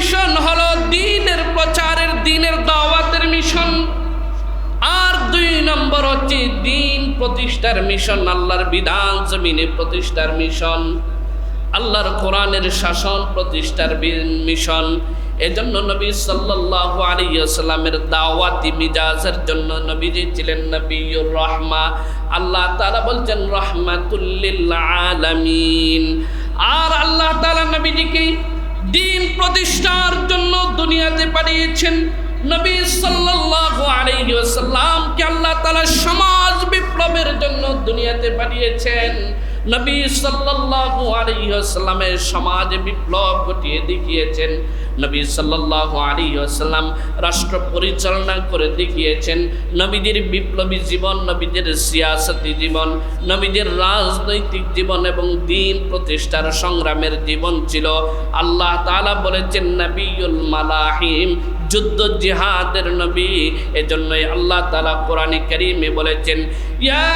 Mission হলো দিনের প্রচারের, দিনের দাওয়াতের মিশন। আর দুই নম্বর হচ্ছে দিন প্রতিষ্ঠার মিশন, আল্লাহর বিধান, জমিনে প্রতিষ্ঠার মিশন। আল্লাহর কোরআনের শাসন প্রতিষ্ঠার মিশন। এজন্য নবী সাল্লাল্লাহু আলাইহি ওয়াসাল্লামের দাওয়াতি মিজাজের জন্য নবীজি ছিলেন নবিয়ুর রহমা। আল্লাহ তাআলা বলছেন, রাহমাতুল লিল আলামিন। আর আল্লাহ তাআলা নবীজিকে দিন প্রতিষ্ঠার জন্য দুনিয়াতে পাঠিয়েছেন নবী সাল্লাল্লাহু আলাইহি ওয়াসাল্লামকে আল্লাহ তাআলা সমাজ বিপ্লবের জন্য দুনিয়াতে পাঠিয়েছেন। নবী সাল্লাল্লাহু আলাইহি ওয়াসাল্লামের সমাজ বিপ্লব ঘটিয়ে দেখিয়েছেন। নবী সাল্লাল্লাহু আলাইহি ওয়াসাল্লাম রাষ্ট্র পরিচালনা করে দেখিয়েছেন, নবীদের বিপ্লবী জীবন, নবীদের সিয়াসতি জীবন, নবীদের রাজনৈতিক জীবন এবং দিন প্রতিষ্ঠার সংগ্রামের জীবন ছিল। আল্লাহ তাআলা বলেছেন নবিউল মালাহিম যুদ্ধ জিহাদের নবী। এজন্যই আল্লাহ তালা কোরআনে কারীমে বলেছেন, ইয়া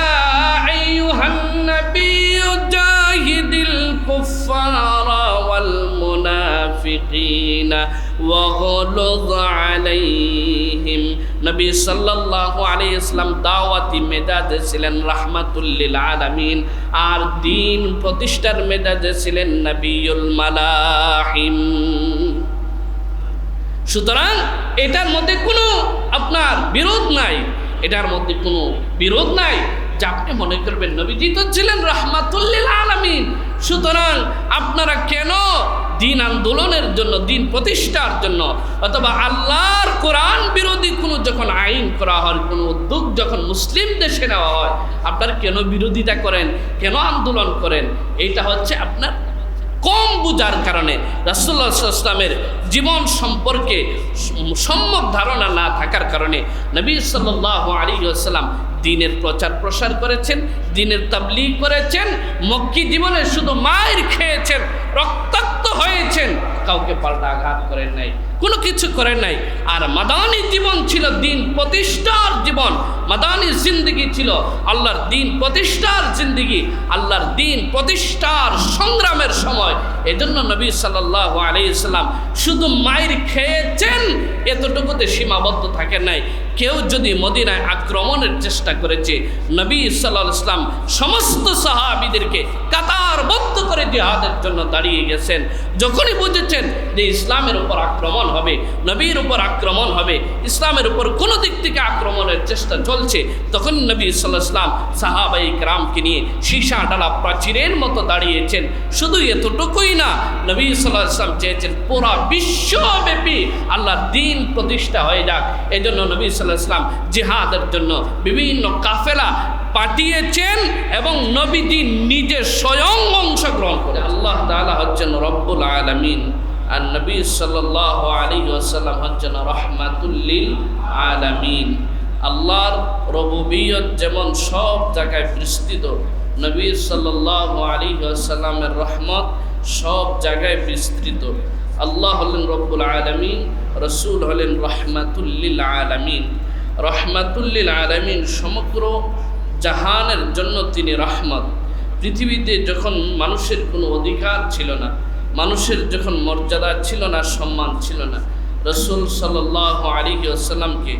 কুফারা ওয়াল মুনাফিকিনা ওয়াগলুয আলাইহিম। নবী সাল্লাল্লাহু আলাইহি ইসলাম দাওয়াতি মেজাজে ছিলেন রাহমাতুল লিল আলামিন। আর দিন প্রতিষ্ঠার মেজাজে ছিলেন নবিউল মালাহিম। সুতরাং এটার মধ্যে কোনো আপনার বিরোধ নাই। এটার মধ্যে কোনো বিরোধ নাই। যে আপনি মনে করবেন, নবীজি তো ছিলেন রহমাতুল্লিল আলামিন। সুতরাং আপনারা কেন দিন আন্দোলনের জন্য, দিন প্রতিষ্ঠার জন্য, অথবা আল্লাহর কোরআন বিরোধী কোনো যখন আইন করা হয়, কোনো উদ্যোগ যখন মুসলিম দেশে নেওয়া হয়, আপনার কেন বিরোধিতা করেন, কেন আন্দোলন করেন? এইটা হচ্ছে আপনার কম বুঝার কারণে। রাসুল্লাহ ইসলামের জীবন সম্পর্কে সম্যক ধারণা না থাকার কারণে নবী সাল্লাহ আলী আসসালাম দিনের প্রচার প্রসার করেছেন, দিনের তাবলিগ করেছেন, মক্কি জীবনে শুধু মায়ের খেয়েছেন, রক্তাক্ত হয়েছেন, কাউকে পাল্টা আঘাত করেন নাই, কোনো কিছু করেন নাই। আর মাদানী জীবন ছিল দিন প্রতিষ্ঠার জীবন। মাদানী জিন্দগি ছিল আল্লাহর দিন প্রতিষ্ঠার জিন্দগি, আল্লাহর দিন প্রতিষ্ঠার সংগ্রামের সময়। এজন্য নবী সাল্লাহ আলাইসাল্লাম শুধু মায়ের খেয়েছেন, এতটুকুতে সীমাবদ্ধ থাকেন নাই। কেউ যদি মদিনায় আক্রমণের চেষ্টা করেছে, নবী সাল্লাহ ইসলাম সমস্ত সাহাবিদেরকে কাতারবদ্ধ করে জিহাদের জন্য দাঁড়িয়ে গেছেন। যখনই বুঝেছেন যে ইসলামের উপর আক্রমণ হবে, নবীর উপর আক্রমণ হবে, ইসলামের উপর কোনো দিক থেকে আক্রমণের চেষ্টা চলছে তখন নবী সাল্লাহ ইসলাম সাহাবাই রামকে নিয়ে সীসা ডালা প্রাচীরের মতো দাঁড়িয়েছেন। শুধু এতটুকুই না, নবী সাল্লাহ ইসলাম চেয়েছেন পুরা বিশ্বব্যাপী আল্লাহ দিন প্রতিষ্ঠা হয়ে যাক। এই জন্য নবী ইসলাম জিহাদের জন্য বিভিন্ন কাফেলা পাঠিয়েছেন এবং নবীজি নিজে স্বয়ং অংশগ্রহণ করে আল্লাহ তাআলা হচ্ছেন রব্বুল আলামিন। আর নবী সাল্লাহ আলী ওসাল্লাম হচ্ছেন রহমাতুল্লিল আলামিন। আল্লাহর রবুবিয়ত যেমন সব জায়গায় বিস্তৃত, নবী সাল্লাহ আলী ওসাল্লামের রহমত সব জায়গায় বিস্তৃত। আল্লাহ হলেন রব্বুল আলমিন, রসুল হলেন রহমাতুল্লিল আলামিন। রহমাতুল্লিল আলামিন সমগ্র জাহানের জন্য তিনি রহমত। পৃথিবীতে যখন মানুষের কোনো অধিকার ছিল না, মানুষের যখন মর্যাদা ছিল না, সম্মান ছিল না, রসুল সাল্লাহ আলী আসাল্লামকে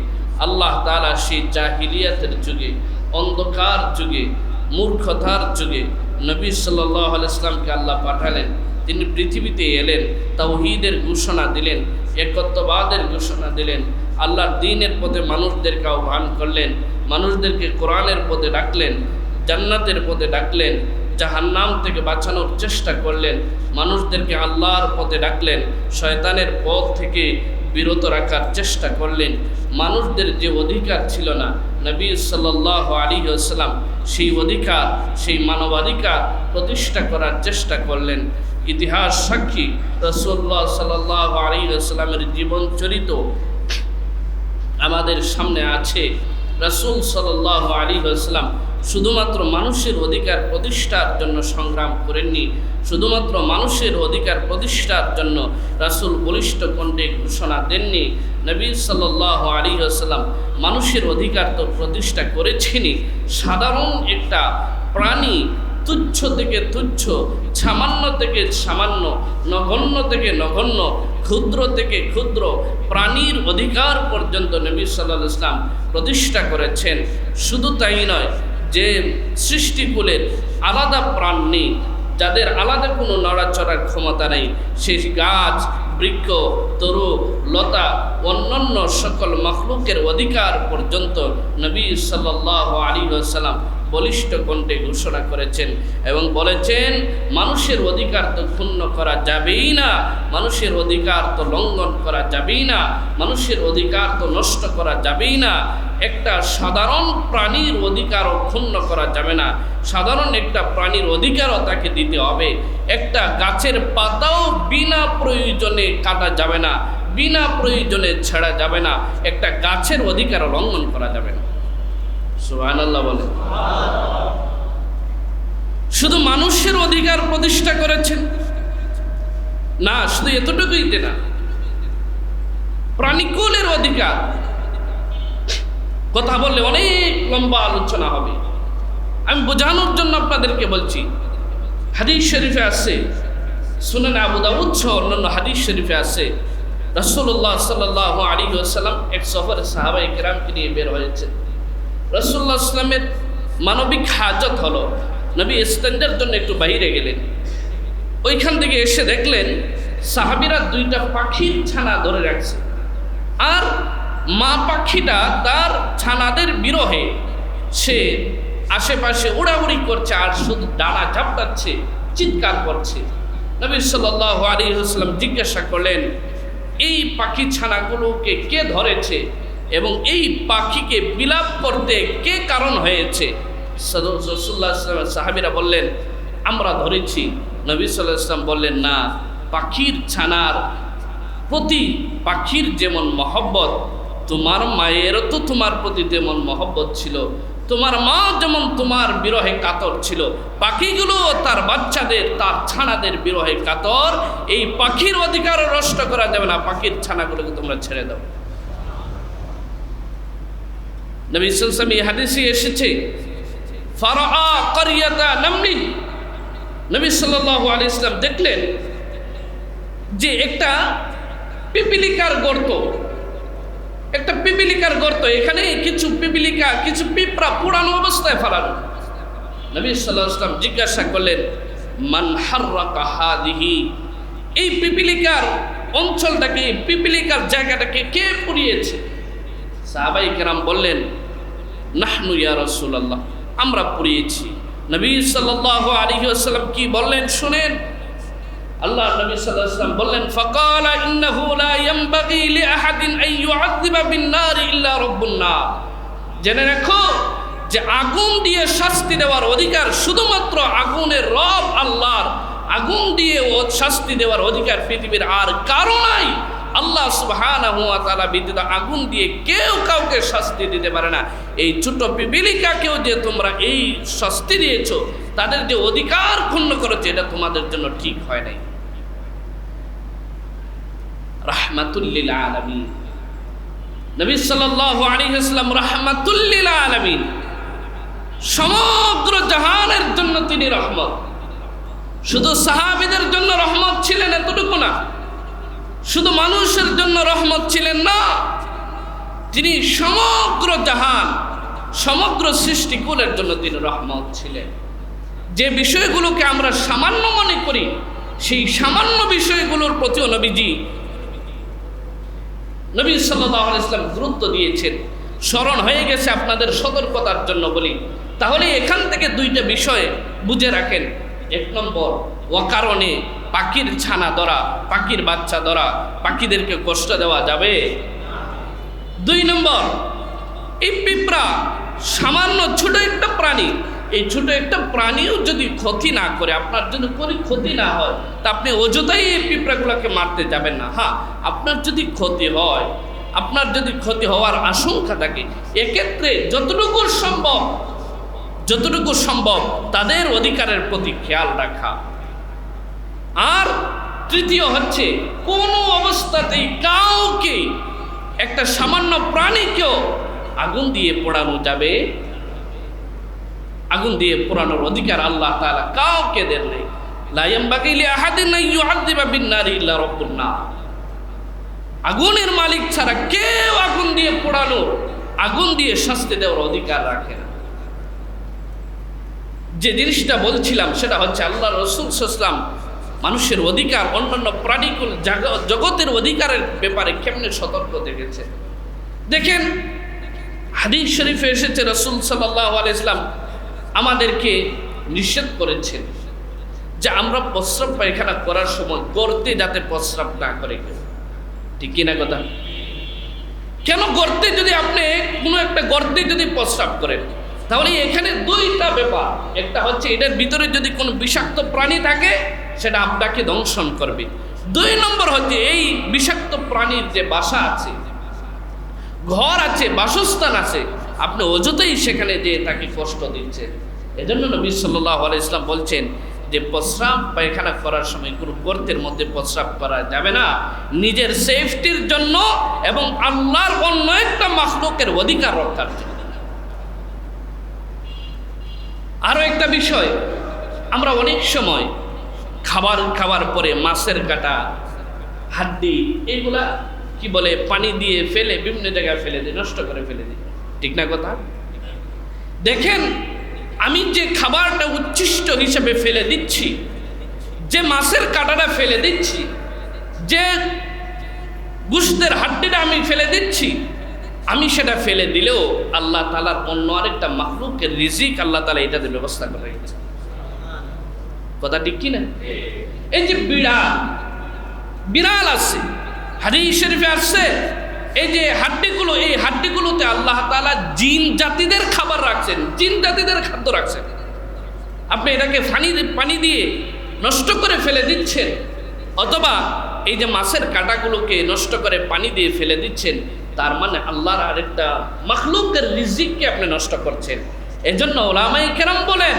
আল্লাহ তালা সেই জাহিলিয়াতের যুগে, অন্ধকার যুগে, মূর্খতার যুগে নবী সাল্লাহ আলাইসলামকে আল্লাহ পাঠালেন। তিনি পৃথিবীতে এলেন, তাওহিদের ঘোষণা দিলেন, একত্ববাদের ঘোষণা দিলেন, আল্লাহর দিনের পথে মানুষদেরকে আহ্বান করলেন, মানুষদেরকে কোরআনের পথে ডাকলেন, জান্নাতের পথে ডাকলেন, জাহান্নাম থেকে বাঁচানোর চেষ্টা করলেন, মানুষদেরকে আল্লাহর পথে ডাকলেন, শয়তানের পথ থেকে বিরত রাখার চেষ্টা করলেন। মানুষদের যে অধিকার ছিল না, নবী সাল্লাহ আলী আসসালাম সেই অধিকার, সেই মানবাধিকার প্রতিষ্ঠা করার চেষ্টা করলেন। ইতিহাস সাক্ষী রসুল্লাহ সাল্লাহ আলী আসসালামের জীবন চরিত আমাদের সামনে আছে। রসুল সাল্লাহ আলী আসসালাম শুধুমাত্র মানুষের অধিকার প্রতিষ্ঠার জন্য সংগ্রাম করেননি। শুধুমাত্র মানুষের অধিকার প্রতিষ্ঠার জন্য রাসুল বলিষ্ঠ কণ্ঠে ঘোষণা দেননি। নবী সাল্লাহ আলী আসাল্লাম মানুষের অধিকার তো প্রতিষ্ঠা করেছেনই। সাধারণ একটা প্রাণী তুচ্ছ থেকে তুচ্ছ, সামান্য থেকে সামান্য, নগণ্য থেকে নগণ্য, ক্ষুদ্র থেকে ক্ষুদ্র, প্রাণীর অধিকার পর্যন্ত নবী সাল্লাহ ইসলাম প্রতিষ্ঠা করেছেন। শুধু তাই নয়, যে সৃষ্টিকুলের আলাদা প্রাণ নেই, যাদের আলাদা কোনো নড়াচড়ার ক্ষমতা নেই, সেই গাছ, বৃক্ষ, তরু, লতা, অন্যান্য সকল মখলুকের অধিকার পর্যন্ত নবী সাল্লাহ আলী সাল্লাম বলিষ্ঠ কণ্ঠে ঘোষণা করেছেন এবং বলেছেন, মানুষের অধিকার তো ক্ষুণ্ণ করা যাবেই না, মানুষের অধিকার তো লঙ্ঘন করা যাবেই না, মানুষের অধিকার তো নষ্ট করা যাবেই না। একটা সাধারণ প্রাণীর অধিকারও ক্ষুণ্ণ করা যাবে না। সাধারণ একটা প্রাণীর অধিকারও তাকে দিতে হবে। একটা গাছের পাতাও বিনা প্রয়োজনে কাটা যাবে না, বিনা প্রয়োজনে ছেড়া যাবে না। একটা গাছের অধিকারও লঙ্ঘন করা যাবে না। শুধু মানুষের অধিকার প্রতিষ্ঠা করেছেন। না, শুধু এতটুকুইতে না, প্রাণীকুলের অধিকার। কথা বললে অনেক লম্বা আলোচনা হবে। আমি বোঝানোর জন্য আপনাদেরকে বলছি, হাদিস শরীফে আছে শুনেন আবু দাউদ সহ অন্যান্য হাদিস শরীফে আছে রসুল্লাহ সাল্লাহ আলী আসাল্লাম এক সফরে সাহাবাই কেরামকে নিয়ে বের হয়েছে রসুল্লাহ ইসলামের মানবিক হাজত হলো, নবী ইস্তেঞ্জার জন্য একটু বাইরে গেলেন। ওইখান থেকে এসে দেখলেন, সাহাবিরা দুইটা পাখির ছানা ধরে রাখছে। আর মা পাখিটা তার ছানাদের বিরহে, সে আশেপাশে উড়াউড়ি করছে আর শুধু ডানা ঝাপটাচ্ছে, চিৎকার করছে। নবী সাল্লাহ আলী জিজ্ঞাসা করলেন, এই পাখি ছানাগুলোকে কে ধরেছে? এবং এই পাখিকে বিলাপ করতে কে কারণ হয়েছে? সাহাবিরা বললেন, আমরা ধরেছি। নবী সাল্লাহ বললেন, না, পাখির ছানার প্রতি পাখির যেমন মহব্বত, তোমার মায়েরও তো তোমার প্রতি যেমন মহব্বত ছিল। তোমার মা যেমন তোমার বিরহে কাতর ছিল, পাখিগুলো তার বাচ্চাদের, তার ছানাদের বিরহে কাতর। এই পাখির অধিকারও নষ্ট করা যাবে না, পাখির ছানাগুলোকে তোমরা ছেড়ে দাও। নবী ইসলাম এই হাদিসে এসেছে নবী সাল্লাল্লাহু আলাইহি ইসলাম দেখলেন যে একটা পিপিলিকার গর্ত, একটা পিপিলিকার গর্ত, এখানে কিছু পিপিলিকা, কিছু পিঁপড়া পুরানো অবস্থায় ফেলানো। নবী সাল্লাহ ইসলাম জিজ্ঞাসা করলেন, মান এই পিপিলিকার অঞ্চলটাকে, পিপিলিকার জায়গাটাকে কে পুড়িয়েছে? সাহাবাই কেরাম বললেন, নাহনু ইয়া রসুল্লাহ আমরা পুড়িয়েছি। নবী সাল্লাহ আলী আসাল্লাম কি বললেন শুনেন? আল্লাহ নবী ওয়াসাল্লাম বললেন, ফাকালা ইন্নাহু লা ইয়ানবাগি লিআহাদিন আন ইউআযযিবা বিন-নার ইল্লা রাব্বুন নার। জেনে রাখো যে আগুন দিয়ে শাস্তি দেওয়ার অধিকার শুধুমাত্র আগুনের রব আল্লাহর। আগুন দিয়ে ও শাস্তি দেওয়ার অধিকার পৃথিবীর আর কারও নাই। আল্লাহ সুবহানাহু ওয়া তাআলা আগুন দিয়ে কেউ কাউকে শাস্তি দিতে পারে না। এই ছোট পিপিলিকাকেও যে তোমরা এই শাস্তি দিয়েছ, তাদের যে অধিকার ক্ষুণ্ণ করেছে, এটা তোমাদের জন্য ঠিক হয় নাই। রাহমাতুল্লিল আলামিন। নবী সাল্লাল্লাহু আলাইহি ওয়াসাল্লাম রাহমাতুল্লিল সমগ্র জাহানের জন্য তিনি রহমত। শুধু সাহাবীদের জন্য রহমত ছিলেন এতটুকু না শুধু মানুষের জন্য রহমত ছিলেন না, তিনি সমগ্র জাহান, সমগ্র সৃষ্টিকুলের জন্য তিনি রহমত ছিলেন। যে বিষয়গুলোকে আমরা সামান্য মনে করি, সেই সামান্য বিষয়গুলোর প্রতিও নবীজি, নবী সাল্লাহ ইসলাম গুরুত্ব দিয়েছেন। স্মরণ হয়ে গেছে আপনাদের সতর্কতার জন্য বলি। তাহলে এখান থেকে দুইটা বিষয় বুঝে রাখেন। এক নম্বর অকারণে পাখির ছানা ধরা, পাখির বাচ্চা ধরা, পাখিদেরকে কষ্ট দেওয়া যাবে? দুই নম্বর, এই পিঁপড়া সামান্য ছোট একটা প্রাণী, এই ছোট একটা প্রাণীও যদি ক্ষতি না করে, আপনার যদি কোনো ক্ষতি না হয়, তা আপনি অযথাই এই পিঁপড়াগুলোকে মারতে যাবেন না। হ্যাঁ আপনার যদি ক্ষতি হয়, আপনার যদি ক্ষতি হওয়ার আশঙ্কা থাকে, এক্ষেত্রে যতটুকু সম্ভব যতটুকু সম্ভব তাদের অধিকারের প্রতি খেয়াল রাখা। আর তৃতীয় হচ্ছে, কোনো অবস্থাতেই কাউকে একটা সামান্য প্রাণীকেও আগুন দিয়ে পোড়ানো যাবে, আগুন দিয়ে পোড়ানোর অধিকার আল্লাহ তাআলা কাউকে দেন নাই। আগুনের মালিক ছাড়া কেউ আগুন দিয়ে পোড়ানো, আগুন দিয়ে শাস্তি দেওয়ার অধিকার রাখে না। যে জিনিসটা বলছিলাম, সেটা হচ্ছে আল্লাহ রসুল সাল্লাম মানুষের অধিকার, অন্যান্য প্রাণীকুল জগতের অধিকারের ব্যাপারে কেমনে সতর্ক দেখেছে? দেখেন, হাদিস শরীফে এসেছে রসুল সাল্লাহ আলাইসলাম আমাদেরকে নিষেধ করেছেন যে আমরা প্রস্রাব পায়খানা করার সময় গর্তে যাতে প্রস্রাব না করে কেউ। ঠিক কিনা কথা? কেন গর্তে যদি আপনি কোনো একটা গর্তে যদি প্রস্রাব করেন, তাহলে এখানে দুইটা ব্যাপার। একটা হচ্ছে এটার ভিতরে যদি কোনো বিষাক্ত প্রাণী থাকে সেটা আপনাকে দংশন করবে। দুই নম্বর হচ্ছে এই বিষাক্ত প্রাণীর যে বাসা আছে, ঘর আছে, বাসস্থান আছে, আপনি অযথাই সেখানে যে তাকে কষ্ট দিচ্ছেন। এজন্য নবী সাল্লাহ ইসলাম বলছেন যে প্রস্রাব পায়খানা করার সময় কোনো গর্তের মধ্যে প্রস্রাব করা যাবে না। নিজের সেফটির জন্য এবং আল্লাহর অন্য একটা মাখলুকের অধিকার রক্ষার জন্য। আরও একটা বিষয়, আমরা অনেক সময় খাবার খাওয়ার পরে মাছের কাটা, হাড্ডি এগুলা কি বলে, পানি দিয়ে ফেলে বিভিন্ন জায়গায় ফেলে দিই নষ্ট করে ফেলে দিই ঠিক না কথা? দেখেন, আমি যে খাবারটা উচ্ছিষ্ট হিসেবে ফেলে দিচ্ছি, যে মাছের কাঁটাটা ফেলে দিচ্ছি, যে গুস্তের হাড্ডিটা আমি ফেলে দিচ্ছি, আমি সেটা ফেলে দিলেও আল্লাহ তালার অন্য আরেকটা মাহলুকের রিজিক আল্লাহ তালা এটাতে ব্যবস্থা করে রেখেছে কথা ঠিক কিনা? এই যে বিড়াল বিড়াল আছে, হাদিস শরীফে আসছে এই যে হাড্ডিগুলো, এই হাড্ডিগুলোতে আল্লাহ তাআলা জিন জাতিদের খাবার রাখছেন, জিন জাতিদের খাদ্য রাখছেন। আপনি এটাকে পানি পানি দিয়ে নষ্ট করে ফেলে দিচ্ছেন, অথবা এই যে মাছের কাঁটাগুলোকে নষ্ট করে পানি দিয়ে ফেলে দিচ্ছেন, তার মানে আল্লাহর আরেকটা মখলুকের রিজিককে আপনি নষ্ট করছেন। এজন্য ওলামাই কেরাম বলেন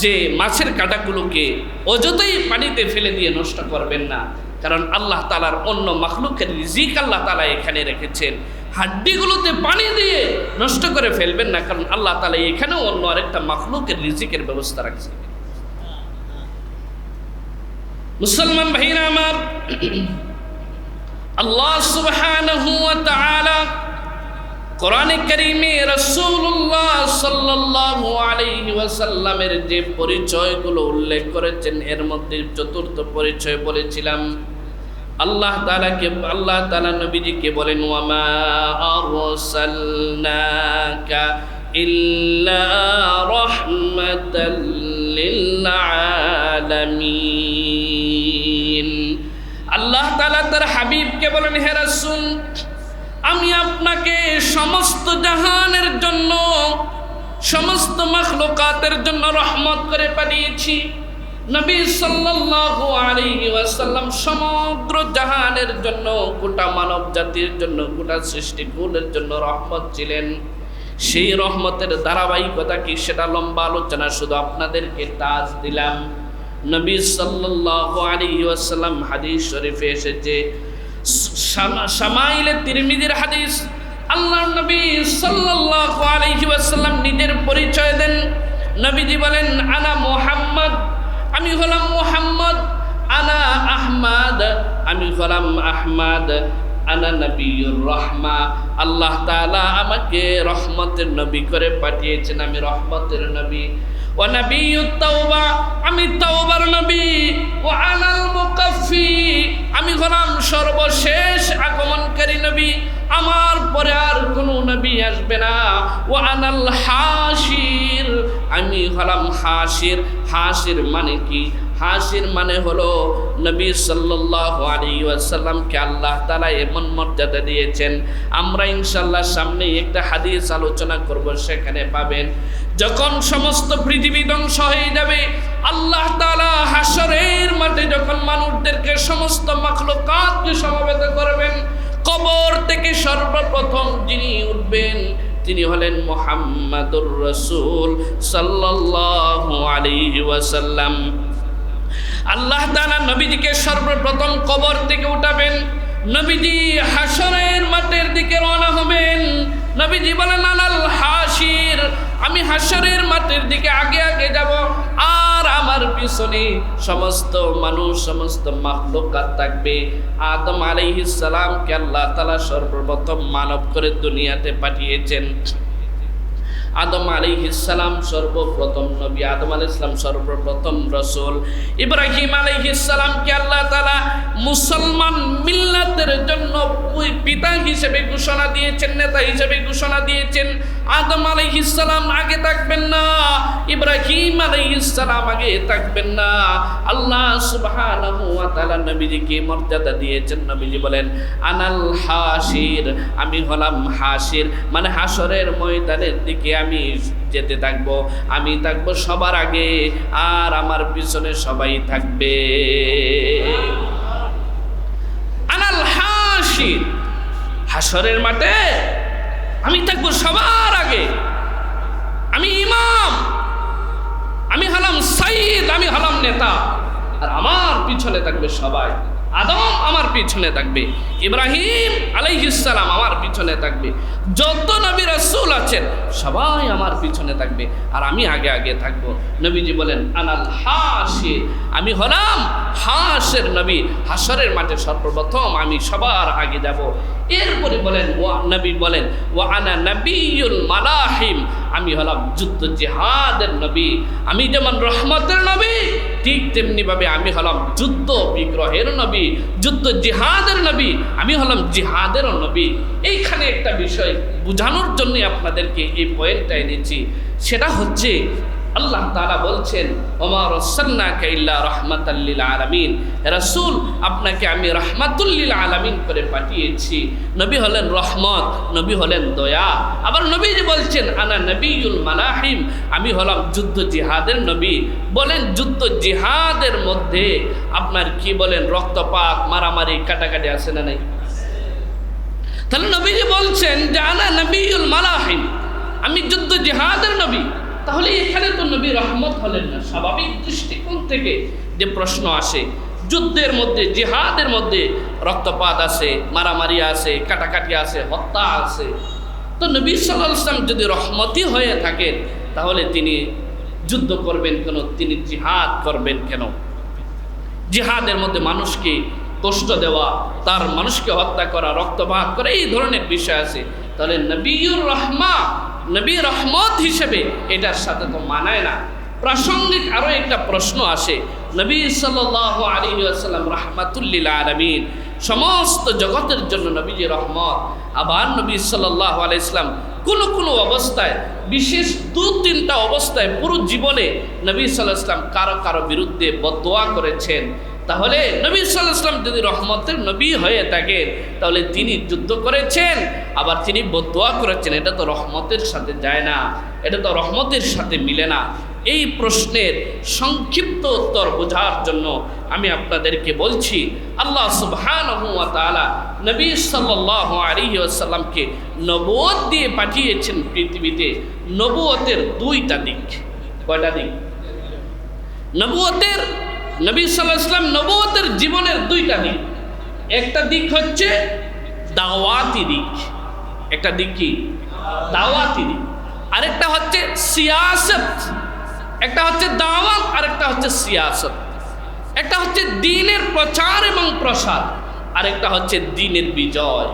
যে মাছের কাঁটাগুলোকে অযথাই পানিতে ফেলে দিয়ে নষ্ট করবেন না। কারণ আল্লাহ তালার অন্য মখলুকের রিজিক আল্লাহ তালা এখানে রেখেছেন। হাড্ডিগুলোতে পানি দিয়ে নষ্ট করে ফেলবেন না, কারণ আল্লাহ তালা এখানেও অন্য আরেকটা মখলুকের রিজিকের ব্যবস্থা রাখছে মুসলমান ভাইরা আমার, আল্লাহ সুবহানাহু ওয়া তাআলা কোরআনে কারিমে রাসূলুল্লাহ সাল্লাল্লাহু আলাইহি ওয়াসাল্লামের যে পরিচয়গুলো উল্লেখ করেছেন, এর মধ্যে চতুর্থ পরিচয় বলেছিলাম। আল্লাহ তাআলাকে, আল্লাহ তাআলা নবীজিকে বলেন, ওয়ামা ইল্লা আল্লাহ তাআলা তার হাবিবকে বলেন, হে রাসূল আমি আপনাকে সমস্ত জাহানের জন্য, সমস্ত মখলুকাতের জন্য রহমত করে পাঠিয়েছি। নবী সাল্লাল্লাহু আলাইহি ওয়াসাল্লাম সমগ্র জাহানের জন্য, গোটা মানব জাতির জন্য, গোটা সৃষ্টিকুলের জন্য রহমত ছিলেন সেই রহমতের ধারাবাহিকতা কি সেটা লম্বা আলোচনা, শুধু আপনাদেরকে তাজ দিলাম। নবী সাল্লাল্লাহু আলাইহি ওয়াসাল্লাম হাদিস শরীফে এসেছে সামাইলে তিরমিজির হাদিস। আল্লাহ নবী সাল্লাল্লাহু আলাইহি ওয়াসাল্লাম নিজের পরিচয় দেন। নবীজি বলেন, আনা মুহাম্মদ। আমি হলাম মুহাম্মদ। আনা আহমাদ। আমি হলাম আহমাদ। আনা নবীর রহমা। আল্লাহ তাআলা আমাকে রহমতের নবী করে পাঠিয়েছেন। আমি রহমতের নবী। ও নবী আমি তাওবার নবী। ও আনাল মুকাফি আমি হলাম সর্বশেষ আগমনকারী নবী। আমার পরে আর কোনো নবী আসবে না। ও আনাল হাসির আমি হলাম হাসির হাসির মানে কি? হাসির মানে হলো নবী ওয়াসাল্লামকে আল্লাহ তালা এমন মর্যাদা দিয়েছেন। আমরা ইনশাআল্লাহ সামনে একটা হাদিস আলোচনা করব, সেখানে পাবেন, যখন সমস্ত পৃথিবী ধ্বংস হয়ে যাবে, আল্লাহ তাআলা হাসরের মাঠে যখন মানুষদেরকে সমস্ত মাখলুকাতকে সমবেত করবেন, কবর থেকে সর্বপ্রথম যিনি উঠবেন, তিনি হলেন মোহাম্মদুর রসুল সাল্লাল্লাহু আলাইহি ওয়াসাল্লাম। আল্লাহ তাআলা নবীজিকে সর্বপ্রথম কবর থেকে উঠাবেন। নবীজি হাসরের মাঠের দিকে রওনা হবেন। নবীজি বলেন, আলাল হাসির আমি হাসরের মাঠের দিকে আগে আগে যাব। আর আমার পিছনে সমস্ত মানুষ, সমস্ত মাহলুকাত থাকবে। আদম আলাইহিস সালামকে আল্লাহ তালা সর্বপ্রথম মানব করে দুনিয়াতে পাঠিয়েছেন। আদম আলী ইসালাম সর্বপ্রথম নবী আদম আলী ইসলাম সর্বপ্রথম রসুল। ইব্রাহিম আলী ইসালামকে আল্লাহ তালা মুসলমান মিল্লাতের জন্য পিতা হিসেবে ঘোষণা দিয়েছেন, নেতা হিসেবে ঘোষণা দিয়েছেন। আদম আলী ইসালাম আগে থাকবেন না, ইব্রাহিম আলী ইসালাম আগে থাকবেন না। আল্লাহ তাআলা নবীজিকে মর্যাদা দিয়েছেন, নবীজি বলেন, আনাল হাসির আমি হলাম হাসির মানে হাসরের ময়দানের দিকে আমি যেতে থাকব, আমি থাকব সবার আগে, আর আমার পিছনে সবাই থাকবে। আনাল হাসির হাসরের মাঠে আমি থাকব সবার আগে। আমি ইমাম, আমি হলাম সাইদ আমি হলাম নেতা, আর আমার পিছনে থাকবে সবাই। আদম আমার পিছনে থাকবে, ইব্রাহিম আলাইহিসসালাম আমার পিছনে থাকবে, যত নবী রাসূল আছেন সবাই আমার পিছনে থাকবে আর আমি আগে আগে থাকব। নবীজি বলেন, আনাল হাসির আমি হলাম হাসের নবী হাসরের মাঠে সর্বপ্রথম আমি সবার আগে যাব। এরপরে বলেন ও নবী বলেন ও আনা নবীল মালাহিম আমি হলাম যুদ্ধ জেহাদের নবী। আমি যেমন রহমতের নবী, ঠিক তেমনিভাবে আমি হলাম যুদ্ধ বিগ্রহের নবী, যুদ্ধ জেহাদের নবী, আমি হলাম জিহাদেরও নবী। এইখানে একটা বিষয় বোঝানোর জন্যে আপনাদেরকে এই পয়েন্টটা এনেছি। সেটা হচ্ছে আল্লাহ তালা বলছেন ওমর সাল্লাকা ইল্লা রহমাতাল্লিল আলামিন। রাসূল, আপনাকে আমি রহমাতুল্লিল আলামিন করে পাঠিয়েছি। নবী হলেন রহমত, নবী হলেন দয়া। আবার নবী বলছেন, আনা নবীউল মালাহিম। আমি হলাম যুদ্ধ জিহাদের নবী। বলেন, যুদ্ধ জিহাদের মধ্যে আপনার কি বলেন, রক্তপাত, মারামারি, কাটাকাটি আছে না নাই? তাহলে নবীজি বলছেন যে, আনা নবীউল মালাহিম। আমি যুদ্ধ জিহাদের নবী। তাহলে এখানে তো নবী রহমত হলেন না। স্বাভাবিক দৃষ্টিকোণ থেকে যে প্রশ্ন আসে, যুদ্ধের মধ্যে, জিহাদের মধ্যে রক্তপাত আছে, মারামারি আছে, কাটাকাটি আছে, হত্যা আছে। তো নবী সাল্লাহ ইসলাম যদি রহমতি হয়ে থাকেন, তাহলে তিনি যুদ্ধ করবেন কেন? তিনি জিহাদ করবেন কেন? জিহাদের মধ্যে মানুষকে কষ্ট দেওয়া, তার মানুষকে হত্যা করা, রক্তপাত করা, এই ধরনের বিষয় আছে। তাহলে নবীর রহমা নবী রহমত হিসেবে এটার সাথে তো মানায় না। প্রাসঙ্গিক আরও একটা প্রশ্ন আসে, নবী সাল্লাহ আলী আসাল্লাম রহমাতুল্লিল আলমিন, সমস্ত জগতের জন্য নবীজি রহমত। আবার নবী সাল্লাহ আলি ইসলাম কোনো কোনো অবস্থায়, বিশেষ দু তিনটা অবস্থায় পুরো জীবনে নবী সাল্লাহ ইসলাম কারও কারও বিরুদ্ধে বদোয়া করেছেন। তাহলে নবী সাল্লাহ ইসলাম যদি রহমতের নবী হয়ে থাকেন, তাহলে তিনি যুদ্ধ করেছেন, আবার তিনি বদোয়া করেছেন। এটা তো রহমতের সাথে যায় না, এটা তো রহমতের সাথে মিলে না। এই প্রশ্নের সংক্ষিপ্ত উত্তর বোঝার জন্য আমি আপনাদেরকে বলছি, আল্লাহ তাআলা নবী সাল্লাল্লাহু আলাইহি ওয়াসাল্লামকে নবুয়ত দিয়ে পাঠিয়েছেন পৃথিবীতে। নবুয়তের দুইটা দিক। কয়টা দিক? নবুয়তের নবী সাল্লাল্লাহু আলাইহি ওয়াসাল্লাম নবুয়তের জীবনের দুইটা দিক। একটা দিক হচ্ছে দাওয়াতি দিক। একটা দিক কি? দাওয়াতি দিক। আরেকটা হচ্ছে সিয়াসত। একটা হচ্ছে দাওয়াত আর একটা হচ্ছে সিয়াসত। একটা হচ্ছে দিনের প্রচার এবং প্রসার, আরেকটা হচ্ছে দিনের বিজয়।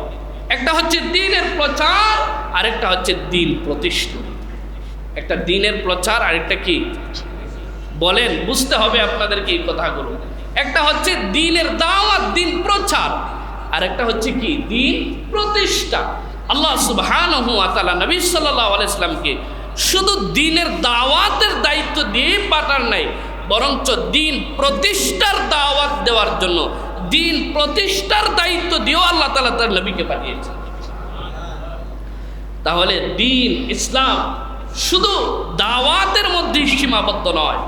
একটা হচ্ছে দিনের প্রচার, আরেকটা হচ্ছে দিন প্রতিষ্ঠা। একটা দিনের প্রচার, আরেকটা কি? বলেন, বুঝতে হবে আপনাদেরকে এই কথাগুলো। একটা হচ্ছে দিনের দাওয়াত, দিন প্রচার। আর একটা হচ্ছে কি? দিন প্রতিষ্ঠা। আল্লাহ তাআলা নবী ইসলামকে শুধু দিনের দাওয়াতের দায়িত্ব দিয়ে পাঠার নাই, বরঞ্চ দিন প্রতিষ্ঠার দাওয়াত দেওয়ার জন্য, দিন প্রতিষ্ঠার দায়িত্ব দিয়েও আল্লাহ তালা তার নবীকে পাঠিয়েছে তাহলে দিন ইসলাম শুধু দাওয়াতের মধ্যে সীমাবদ্ধ নয়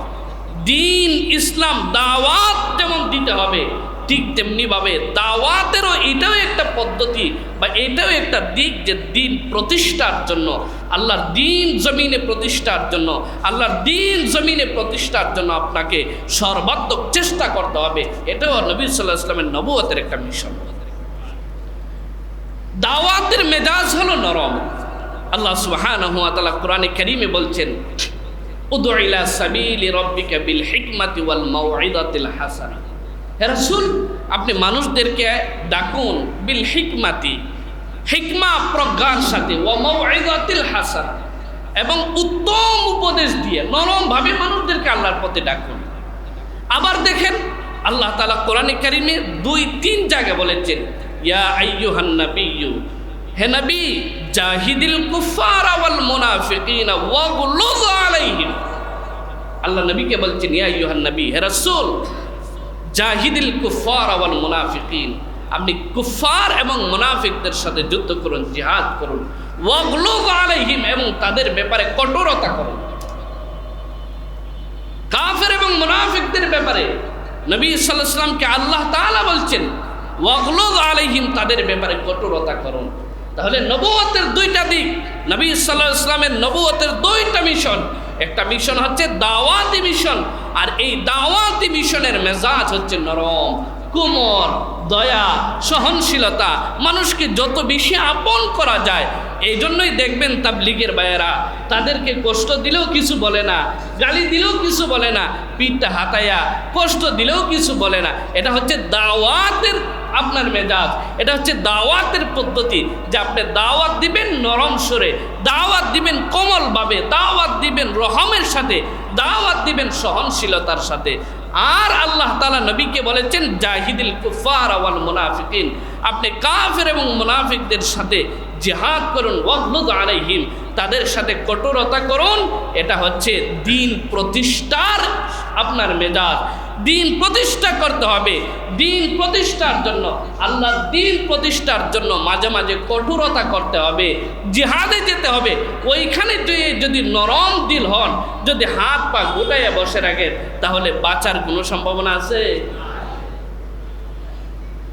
দিন ইসলাম, দাওয়াত যেমন দিতে হবে, ঠিক তেমনিভাবে দাওয়াতেরও এটাও একটা পদ্ধতি বা এটাও একটা দিক যে দিন প্রতিষ্ঠার জন্য, আল্লাহর দিন জমিনে প্রতিষ্ঠার জন্য, আল্লাহর দিন জমিনে প্রতিষ্ঠার জন্য আপনাকে সর্বাত্মক চেষ্টা করতে হবে। এটাও নবী সাল্লাহ ইসলামের নবুয়তের একটা মিশন। দাওয়াতের মেজাজ হলো নরম। আল্লাহ তাআলা কোরআনে কারীমে বলছেন বিল ওয়াল আপনি মানুষদেরকে ডাকুন বিল হিকমাতি, হিকমা প্রজ্ঞার সাথে, ওয়া এবং উত্তম উপদেশ দিয়ে নরমভাবে মানুষদেরকে আল্লাহর পথে ডাকুন। আবার দেখেন, আল্লাহ তালা কোরআনে কারীমে দুই, তিন জায়গায় বলেছেন, ইয়া আইয়ুহান নাবিয়্যু, হে নবী জাহিদিল কুফার ওয়াল মুনাফিকিনা ওয়াগলুজ আলাইহিম। আল্লাহ নবীকে বলছেন, ইয়া আইয়ুহান নবী, হে রাসূল, জাহিদিল কুফার ওয়াল মুনাফিকিন, আপনি কুফার এবং মুনাফিকদের সাথে যুদ্ধ করুন, জিহাদ করুন ওয়াগলুজ আলাইহিম এবং তাদের ব্যাপারে কঠোরতা করুন। কাফের এবং মুনাফিকদের ব্যাপারে নবী সাল্লাল্লাহু আলাইহি আল্লাহ তাআলা বলছেন ওয়াগলুজ আলাইহিম, তাদের ব্যাপারে কঠোরতা করুন। তাহলে নবুয়তের দুইটা দিক। নবী সাল্লাহ ইসলামের নবুয়তের দুইটা মিশন। একটা মিশন হচ্ছে দাওয়াতি মিশন, আর এই দাওয়াতি মিশনের মেজাজ হচ্ছে নরম, কোমর, দয়া, সহনশীলতা, মানুষকে যত বেশি আপন করা যায় এই জন্যই দেখবেন তাবলিগের বায়েরা তাদেরকে কষ্ট দিলেও কিছু বলে না, গালি দিলেও কিছু বলে না, পিঠটা হাতাইয়া কষ্ট দিলেও কিছু বলে না। এটা হচ্ছে দাওয়াতের আপনার মেজাজ। এটা হচ্ছে দাওয়াতের পদ্ধতি যে আপনি দাওয়াত দিবেন নরম সরে দাওয়াত দিবেন কোমলভাবে, দাওয়াত দিবেন রহমের সাথে, দাওয়াত দিবেন সহনশীলতার সাথে। আর আল্লাহ তালা নবীকে বলেছেন, জাহিদুল কুফার আওয়াল মুনাফিকিন। আপনি কাফের এবং মুনাফিকদের সাথে জিহাদ করুন ওয়াহলুদ আলাইহিম, তাদের সাথে কঠোরতা করুন, এটা হচ্ছে দিন প্রতিষ্ঠার আপনার মেজাজ। দিন প্রতিষ্ঠা করতে হবে। দিন প্রতিষ্ঠার জন্য, আল্লাহর দিন প্রতিষ্ঠার জন্য মাঝে মাঝে কঠোরতা করতে হবে। জিহাদে যেতে হবে। ওইখানে যদি নরম দিল হন, যদি হাত পা গোটাইয়া বসে রাখেন, তাহলে বাঁচার কোনো সম্ভাবনা আছে?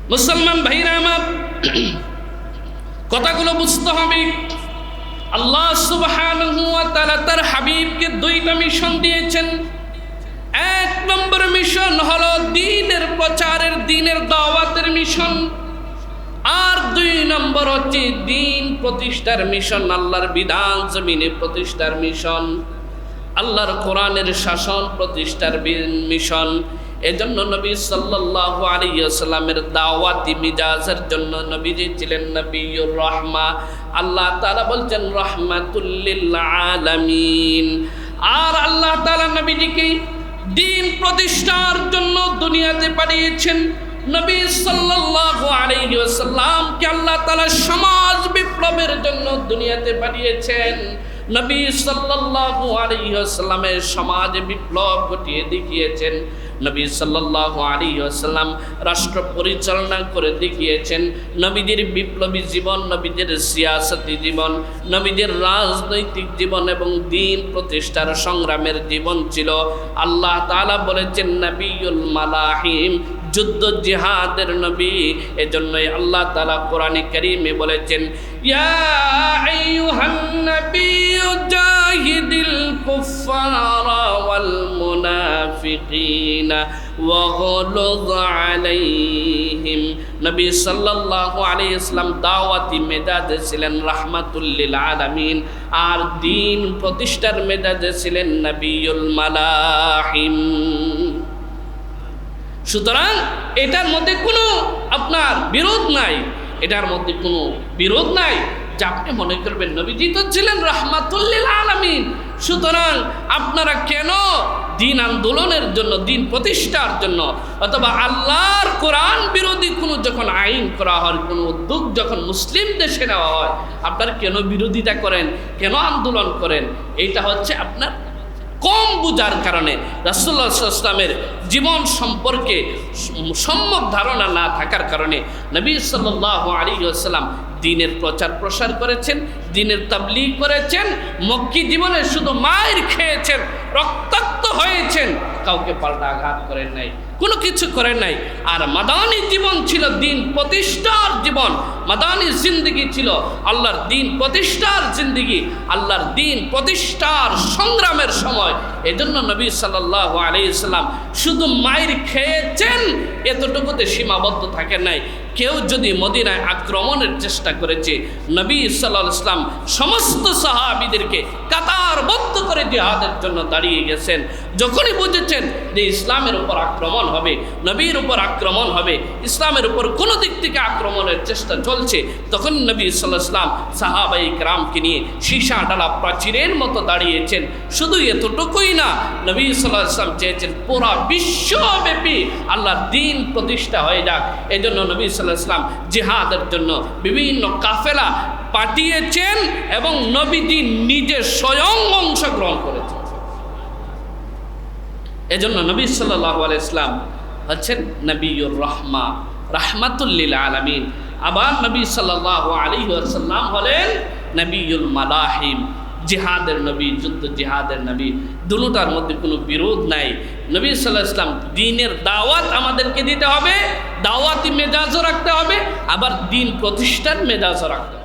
মুসলমান ভাইরা আমার কথাগুলো বুঝতে হবে। আল্লাহ তার হাবিবকে দুইটা মিশন দিয়েছেন। এক নম্বর মিশন হলো দিনের প্রচারের, দিনের দাওয়াতের মিশন। আর দুই নম্বর হচ্ছে দিন প্রতিষ্ঠার মিশন, আল্লাহর বিধান জমিনে প্রতিষ্ঠার মিশন। আল্লাহর কোরআনের শাসন প্রতিষ্ঠার মিশন। এজন্য নবী সাল্লাল্লাহু আলাইহি ওয়াসাল্লামের দাওয়াতি, মিজাজের জন্য নবীজি ছিলেন নবিয়ুর রহমা। আল্লাহ তাআলা বলছেন, রাহমাতুল লিল আলামিন। আর আল্লাহ তাআলা নবীজিকে দিন প্রতিষ্ঠার জন্য দুনিয়াতে পাঠিয়েছেন। নবী সাল্লাল্লাহু আলাইহি ওয়াসাল্লামকে আল্লাহ তাআলা সমাজ বিপ্লবের জন্য দুনিয়াতে পাঠিয়েছেন। নবী সাল্লাল্লাহু আলাইহি ওয়াসাল্লামের সমাজ বিপ্লব ঘটিয়ে দেখিয়েছেন। নবী সাল্লাল্লাহু আলাইহি ওয়াসাল্লাম রাষ্ট্র পরিচালনা করে দেখিয়েছেন, নবীদের বিপ্লবী জীবন, নবীদের সিয়াসতি জীবন, নবীদের রাজনৈতিক জীবন এবং দিন প্রতিষ্ঠার সংগ্রামের জীবন ছিল। আল্লাহ তাআলা বলেছেন নবিউল মালাহিম যুদ্ধ জিহাদের নবী। এজন্যই আল্লাহ তাআলা কোরআনে কারীমে বলেছেন, ইয়া মুনাফিকিনা ওয়াগলুজ আলাইহিম নবী সাল্লাল্লাহু আলাইহি ইসলাম দাওয়াতি মেজাজে ছিলেন রাহমাতুল আলামিন, আর দিন প্রতিষ্ঠার মেজাজে ছিলেন নবিউল মালাহিম। সুতরাং এটার মধ্যে কোনো আপনার বিরোধ নাই, এটার মধ্যে কোনো বিরোধ নাই। যে আপনি মনে করবেন নবীজি তো ছিলেন রহমাতুল্লিল আলামিন। সুতরাং আপনারা কেন দিন আন্দোলনের জন্য, দিন প্রতিষ্ঠার জন্য অথবা আল্লাহর কোরআন বিরোধী কোনো যখন আইন করা হয়, কোনো উদ্যোগ যখন মুসলিম দেশে নেওয়া হয়, আপনারা কেন বিরোধিতা করেন, কেন আন্দোলন করেন? এইটা হচ্ছে আপনার কম বুঝার কারণে। রাসুল্লাহ ইসলামের জীবন সম্পর্কে সম্যক ধারণা না থাকার কারণে নবী সাল্লাহ আলী আসসালাম দিনের প্রচার প্রসার করেছেন, দিনের তাবলিগ করেছেন, মক্কি জীবনে শুধু মায়ের খেয়েছেন, রক্তাক্ত হয়েছেন, কাউকে পাল্টা আঘাত করেন নাই, কোনো কিছু করেন নাই। আর মাদানি জীবন ছিল দিন প্রতিষ্ঠার জীবন, মাদানী জিন্দগি ছিল আল্লাহর দিন প্রতিষ্ঠার জিন্দগি, আল্লাহর দিন প্রতিষ্ঠার সংগ্রামের সময়। এজন্য নবী সাল্লাহ আলাইসাল্লাম শুধু মায়ের খেয়েছেন, এতটুকুতে সীমাবদ্ধ থাকেন নাই। কেউ যদি মদিনায় আক্রমণের চেষ্টা করেছে, নবী সাল্লাহ ইসলাম সমস্ত সাহাবিদেরকে কাতারবদ্ধ করে জিহাদের জন্য দাঁড়িয়ে গেছেন। যখনই বুঝেছেন যে ইসলামের উপর আক্রমণ হবে, নবীর উপর আক্রমণ হবে, ইসলামের উপর কোনো দিক থেকে আক্রমণের চেষ্টা চলছে তখন নবী সাল্লাহ ইসলাম সাহাবাই রামকে নিয়ে সীসা ডালা প্রাচীরের মতো দাঁড়িয়েছেন। শুধু এতটুকুই না, নবী সাল্লাহ ইসলাম চেয়েছেন পুরা বিশ্বব্যাপী আল্লাহ দিন প্রতিষ্ঠা হয়ে যাক। এই জন্য নবী ইসলাম জিহাদের জন্য বিভিন্ন কাফেলা পাঠিয়েছেন এবং নবীজি নিজে স্বয়ং অংশগ্রহণ করেছেন। এজন্য নবী সাল্লাহ ইসলাম হচ্ছেন নবীর রহমা রাহমাতুল্লিল আলমিন। আবার নবী সাল্লাহ আলী আসাল্লাম হলেন নবীল মালাহিম। জিহাদের নবী, যুদ্ধ জিহাদের নবী দুটার মধ্যে কোনো বিরোধ নাই। নবী সাল্লাহ ইসলাম দিনের দাওয়াত আমাদেরকে দিতে হবে, দাওয়াতি মেজাজও রাখতে হবে, আবার দিন প্রতিষ্ঠার মেজাজও রাখতে হবে।